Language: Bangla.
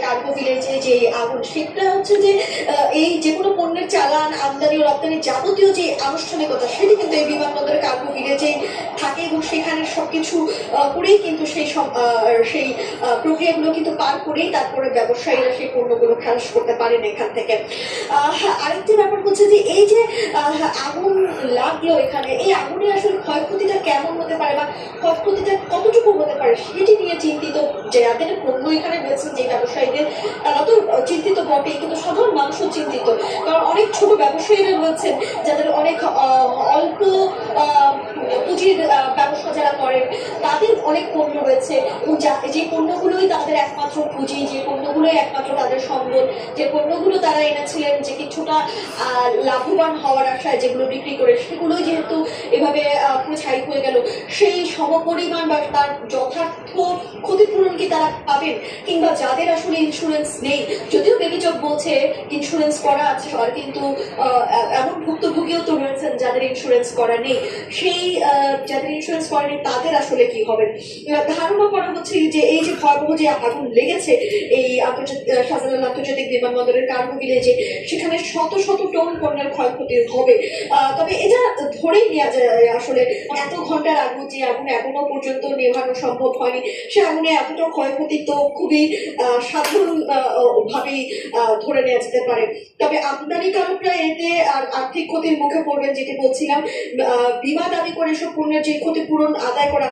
কার্গো ভিলেজে যে আগুন সেটা হচ্ছে যে এই যে কোনো পণ্যের চালান আমদানি ও রপ্তানি যাবতীয় যে আনুষ্ঠানিকতা সেটি কিন্তু এই বিমানবন্দরে কার্গো ভিলেজে থাকে এবং সেখানে সবকিছু আহ, করেই কিন্তু সেই সব- সেই প্রক্রিয়াগুলো কিন্তু পার করেই তারপরে ব্যবসায়ীরা সেই পণ্যগুলো খালাস করতে পারেন এখান থেকে। হ্যাঁ, আরেকটি ব্যাপার হচ্ছে যে এই যে আগুন লাগল এখানে এই আগুনে আসলে ক্ষয়ক্ষতিটা কেমন হতে পারে বা ক্ষয়ক্ষতিটা কতটুকু হতে পারে সেটি নিয়ে চিন্তিত যাদের পণ্য এখানে রয়েছেন যে ব্যবসায়ীদের, তারা তো চিন্তিত বটেই কিন্তু সাধারণ মানুষও চিন্তিত। কারণ অনেক ছোট ব্যবসায়ীরা রয়েছেন, যাদের অনেক অল্প তাদের অনেক পণ্য রয়েছে। যে পণ্যগুলোই তাদের একমাত্র পুঁজি, যে পণ্যগুলোই একমাত্র তাদের সম্বল যে পণ্যগুলো তারা এনেছিলেন, যে কিছুটা লাভবান হওয়ার আশায় যেগুলো বিক্রি করে সেগুলো যেহেতু এভাবে ছাই হয়ে গেল, সেই সমপরিমাণ বা তার যথার্থ ক্ষতিপূরণ কি তারা পাবেন? কিংবা যাদের আসলে ইন্স্যুরেন্স নেই, যদিও বেবিচক বলছে ইন্স্যুরেন্স করা আছে আর কিন্তু এমন রয়েছেন যাদের ইন্স্যুরেন্স করা নেই, সেই যাদের ইন্স্যুরেন্স করা নেই, তাদের আসলে কি হবে? ধারণা করা হচ্ছে যে এই যে ভয়াবহ যে আগুন লেগেছে, এই আন্তর্জাতিক শাহজালাল আন্তর্জাতিক বিমানবন্দরের কার্গো ভিলেজে সেখানে শত শত টন পণ্যের ক্ষয়ক্ষতি হবে। তবে এটা ধরেই নেওয়া যায়, আসলে এত ঘণ্টার আগুন যে আগুন এখনও পর্যন্ত নেভানো সম্ভব হয়নি। সে আগুনে এতটা ক্ষয়ক্ষতি তো খুবই সাধারণ ভাবেই ধরে নেওয়া যেতে পারে। তবে আমদানিকারকরা এতে আর আর্থিক ক্ষতির মুখে পড়বেন যেটি বলছিলাম। বিমা দাবি করে এসব পণ্যের যে ক্ষতিপূরণ আদায় করা